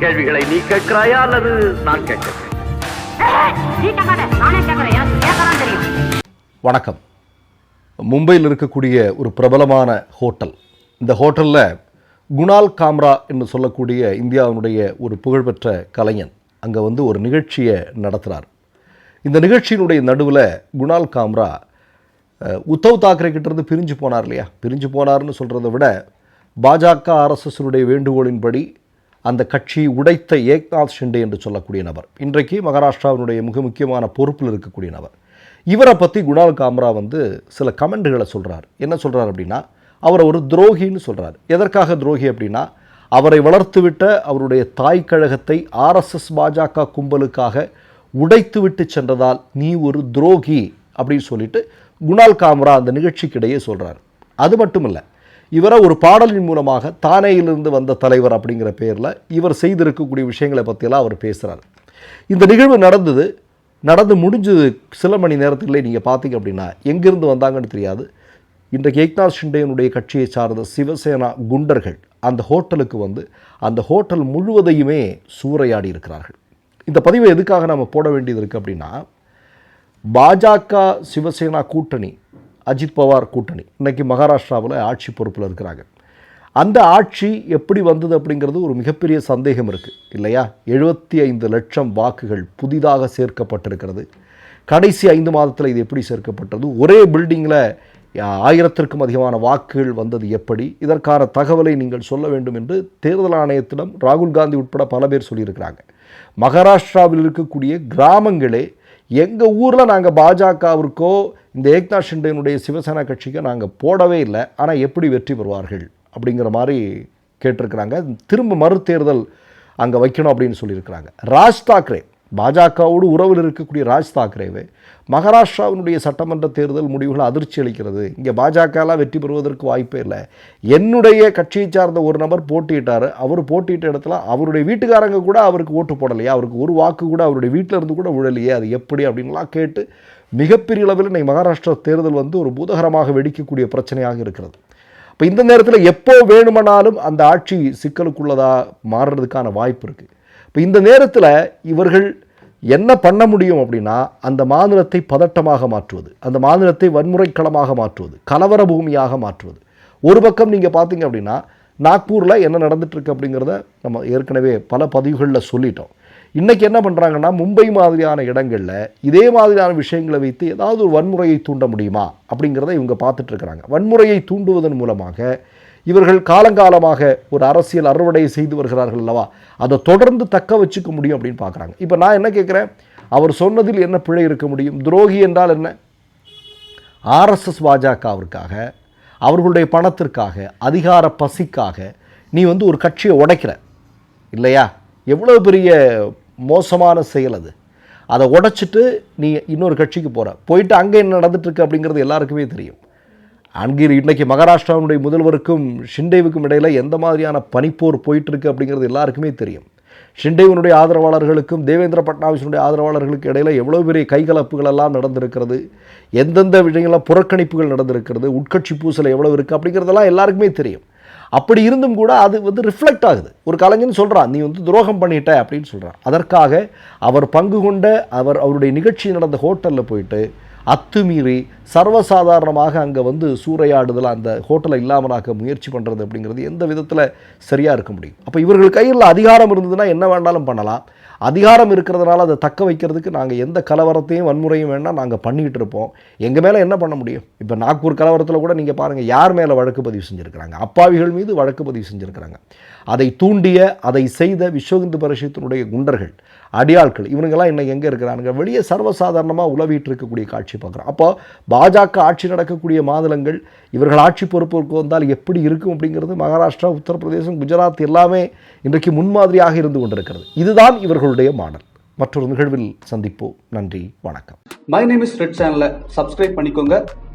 கேள்விகளை நீ கேட்கிறாயா அல்லது நான் கேட்கிறேன்? வணக்கம். மும்பையில் இருக்கக்கூடிய ஒரு பிரபலமான ஹோட்டல். இந்த ஹோட்டலில் குணால் காம்ரா என்று சொல்லக்கூடிய இந்தியாவினுடைய ஒரு புகழ்பெற்ற கலைஞன் அங்கே வந்து ஒரு நிகழ்ச்சியை நடத்துகிறார் இந்த நிகழ்ச்சியினுடைய நடுவில் குணால் காம்ரா உத்தவ் தாக்கரே கிட்டேருந்து பிரிஞ்சு போனார் இல்லையா? பிரிஞ்சு போனார்னு சொல்கிறத விட பாஜக ஆர்எஸ்எஸ்னுடைய வேண்டுகோளின்படி அந்த கட்சியை உடைத்த ஏக்நாத் ஷிண்டே என்று சொல்லக்கூடிய நபர். இன்றைக்கு மகாராஷ்டிராவினுடைய மிக முக்கியமான பொறுப்பில் இருக்கக்கூடிய நபர். இவரை பற்றி குணால் காம்ரா வந்து சில கமெண்ட்டுகளை சொல்கிறார் என்ன சொல்கிறார் அப்படின்னா அவரை ஒரு துரோகின்னு சொல்கிறார் எதற்காக துரோகி அப்படின்னா அவரை வளர்த்துவிட்ட அவருடைய தாய் கழகத்தை ஆர்எஸ்எஸ் பாஜக கும்பலுக்காக உடைத்துவிட்டு சென்றதால் நீ ஒரு துரோகி அப்படின்னு சொல்லிட்டு குணால் காம்ரா அந்த நிகழ்ச்சிக்கிடையே சொல்கிறார் அது மட்டும் இல்லை இவரை ஒரு பாடலின் மூலமாக தானேயிலிருந்து வந்த தலைவர் அப்படிங்கிற பேரில் இவர் செய்திருக்கக்கூடிய விஷயங்களை பற்றியெல்லாம் அவர் பேசுகிறார் இந்த நிகழ்வு நடந்தது. நடந்து முடிஞ்சது சில மணி நேரத்திலே நீங்கள் பார்த்தீங்க அப்படின்னா எங்கேருந்து வந்தாங்கன்னு தெரியாது. இன்றைக்கு ஏக்நாத் ஷிண்டேனுடைய கட்சியை சார்ந்த சிவசேனா குண்டர்கள் அந்த ஹோட்டலுக்கு வந்து அந்த ஹோட்டல் முழுவதையுமே சூறையாடி இருக்கிறார்கள். இந்த பதிவை எதுக்காக நம்ம போட வேண்டியது இருக்குது அப்படின்னா பாஜக சிவசேனா கூட்டணி அஜித் பவார் கூட்டணி. இன்றைக்கி மகாராஷ்டிராவில் ஆட்சி பொறுப்பில் இருக்கிறாங்க. அந்த ஆட்சி எப்படி வந்தது அப்படிங்கிறது ஒரு மிகப்பெரிய சந்தேகம் இருக்குது இல்லையா? எழுபத்தி ஐந்து லட்சம் வாக்குகள் புதிதாக சேர்க்கப்பட்டிருக்கிறது. கடைசி ஐந்து மாதத்தில் இது எப்படி சேர்க்கப்பட்டது? ஒரே பில்டிங்கில் ஆயிரத்திற்கும் அதிகமான வாக்குகள் வந்தது எப்படி? இதற்கான தகவலை நீங்கள் சொல்ல வேண்டும் என்று தேர்தல் ஆணையத்திடம் ராகுல் காந்தி உட்பட பல பேர் சொல்லியிருக்கிறாங்க. மகாராஷ்டிராவில் இருக்கக்கூடிய கிராமங்களே எங்கள் ஊரில் நாங்கள் பாஜகவிற்கோ இந்த ஏக்நாத் ஷிண்டேனுடைய சிவசேனா கட்சிக்கு நாங்கள் போடவே இல்லை. ஆனால் எப்படி வெற்றி பெறுவார்கள் அப்படிங்கிற மாதிரி கேட்டிருக்கிறாங்க. திரும்ப மறுதேர்தல் அங்கே வைக்கணும் அப்படின்னு சொல்லியிருக்கிறாங்க. ராஜ் தாக்கரே பாஜகவோடு உறவில் இருக்கக்கூடிய ராஜ் தாக்கரேவே மகாராஷ்டிராவினுடைய சட்டமன்ற தேர்தல் முடிவுகள் அதிர்ச்சி அளிக்கிறது. இங்கே பாஜகலாம் வெற்றி பெறுவதற்கு வாய்ப்பே இல்லை. என்னுடைய கட்சியை சார்ந்த ஒரு நபர் போட்டியிட்டார். அவர் போட்டியிட்ட இடத்துல அவருடைய வீட்டுக்காரங்க கூட அவருக்கு ஓட்டு போடலையா? அவருக்கு ஒரு வாக்கு கூட அவருடைய வீட்டில் இருந்து கூட விழலையே. அது எப்படி அப்படின்லாம் கேட்டு மிகப்பெரிய அளவில் இன்னைக்கு மகாராஷ்டிரா தேர்தல் வந்து ஒரு பூதகரமாக வெடிக்கக்கூடிய பிரச்சனையாக இருக்கிறது. இப்போ இந்த நேரத்தில் எப்போ வேணுமானாலும் அந்த ஆட்சி சிக்கலுக்குள்ளதாக மாறுறதுக்கான வாய்ப்பு இருக்குது இப்போ இந்த நேரத்தில் இவர்கள் என்ன பண்ண முடியும் அப்படின்னா அந்த மாநிலத்தை பதட்டமாக மாற்றுவது அந்த மாநிலத்தை வன்முறைக்களமாக மாற்றுவது கலவர பூமியாக மாற்றுவது. ஒரு பக்கம் நீங்கள் பார்த்தீங்க அப்படின்னா நாக்பூரில் என்ன நடந்துட்டுருக்கு அப்படிங்கிறத நம்ம ஏற்கனவே பல பதிவுகளில் சொல்லிட்டோம். இன்றைக்கி என்ன பண்ணுறாங்கன்னா மும்பை மாதிரியான இடங்களில் இதே மாதிரியான விஷயங்களை வைத்து ஏதாவது ஒரு வன்முறையை தூண்ட முடியுமா? அப்படிங்கிறத இவங்க பார்த்துட்ருக்குறாங்க வன்முறையை தூண்டுவதன் மூலமாக இவர்கள் காலங்காலமாக ஒரு அரசியல் அறுவடை செய்து வருகிறார்கள் அல்லவா? அதை தொடர்ந்து தக்க வச்சுக்க முடியும் அப்படின்னு பார்க்குறாங்க. இப்போ நான் என்ன கேட்குறேன்? அவர் சொன்னதில் என்ன பிழை இருக்க முடியும்? துரோகி என்றால் என்ன? ஆர்எஸ்எஸ் பாஜகவிற்காக அவர்களுடைய பணத்திற்காக அதிகார பசிக்காக நீ வந்து ஒரு கட்சியை உடைக்கிற இல்லையா? எவ்வளோ பெரிய மோசமான செயல் அது. அதை உடைச்சிட்டு நீ இன்னொரு கட்சிக்கு போகிற போயிட்டு அங்கே என்ன நடந்துட்டு அப்படிங்கிறது எல்லாருக்குமே தெரியும். அங்கே இன்றைக்கி மகாராஷ்டிராவுடைய முதல்வருக்கும் ஷிண்டேவுக்கும் இடையில் எந்த மாதிரியான பனிப்போர் போயிட்டுருக்கு அப்படிங்கிறது எல்லாருக்குமே தெரியும். ஷிண்டேவனுடைய ஆதரவாளர்களுக்கும் தேவேந்திர பட்னாவிஸினுடைய ஆதரவாளர்களுக்கு இடையில் எவ்வளோ பெரிய கைகலப்புகள் எல்லாம் நடந்திருக்கிறது. எந்தெந்த விஷயங்கள்லாம் புறக்கணிப்புகள் நடந்திருக்கிறது. உட்கட்சி பூசல் எவ்வளோ இருக்குது அப்படிங்கிறதெல்லாம் எல்லாருக்குமே தெரியும். அப்படி இருந்தும் கூட அது வந்து ரிஃப்ளெக்ட் ஆகுது. ஒரு கலைஞன் சொல்கிறான் நீ வந்து துரோகம் பண்ணிட்ட அப்படின்னு சொல்கிறான் அதற்காக அவர் பங்கு கொண்ட அவர் அவருடைய நிகழ்ச்சி நடந்த ஹோட்டலில் போயிட்டு அத்துமீறி சர்வசாதாரணமாக அங்கே வந்து சூறையாடுதல் அந்த ஹோட்டலை இல்லாமலாக்க முயற்சி பண்ணுறது அப்படிங்கிறது எந்த விதத்தில் சரியாக இருக்க முடியும். அப்போ இவர்கள் கையில் அதிகாரம் இருந்ததுன்னா என்ன வேணாலும் பண்ணலாம். அதிகாரம் இருக்கிறதுனால அதை தக்க வைக்கிறதுக்கு நாங்கள் எந்த கலவரத்தையும் வன்முறையும் வேணால் நாங்கள் பண்ணிக்கிட்டு இருப்போம். எங்கள் மேலே என்ன பண்ண முடியும்? இப்போ நாக்பூர் கலவரத்தில் கூட நீங்கள் பாருங்கள் யார் மேலே வழக்கு பதிவு செஞ்சுருக்கிறாங்க? அப்பாவிகள் மீது வழக்கு பதிவு செஞ்சுருக்கிறாங்க. அதை தூண்டிய அதை செய்த விஸ்வகிந்து பரிஷத்தினுடைய குண்டர்கள் அடியாட்கள். இவனுங்கெல்லாம் இன்னைக்கு எங்கே இருக்கிறானுங்க? வெளியே சர்வசாதாரணமாக உலவிட்டு இருக்கக்கூடிய காட்சி பார்க்குறோம். அப்போ பாஜக ஆட்சி நடக்கக்கூடிய மாநிலங்கள் இவர்கள் ஆட்சி பொறுப்பிற்கு வந்தால் எப்படி இருக்கும் அப்படிங்கிறது மகாராஷ்டிரா உத்தரப்பிரதேசம் குஜராத் எல்லாமே இன்றைக்கு முன்மாதிரியாக இருந்து கொண்டிருக்கிறது. இதுதான் இவர்களுடைய மாடல். மற்றொரு நிகழ்வில் சந்திப்போம். நன்றி வணக்கம். மை நேம் இஸ் ரெட் சேனலை சப்ஸ்கிரைப் பண்ணிக்கோங்க.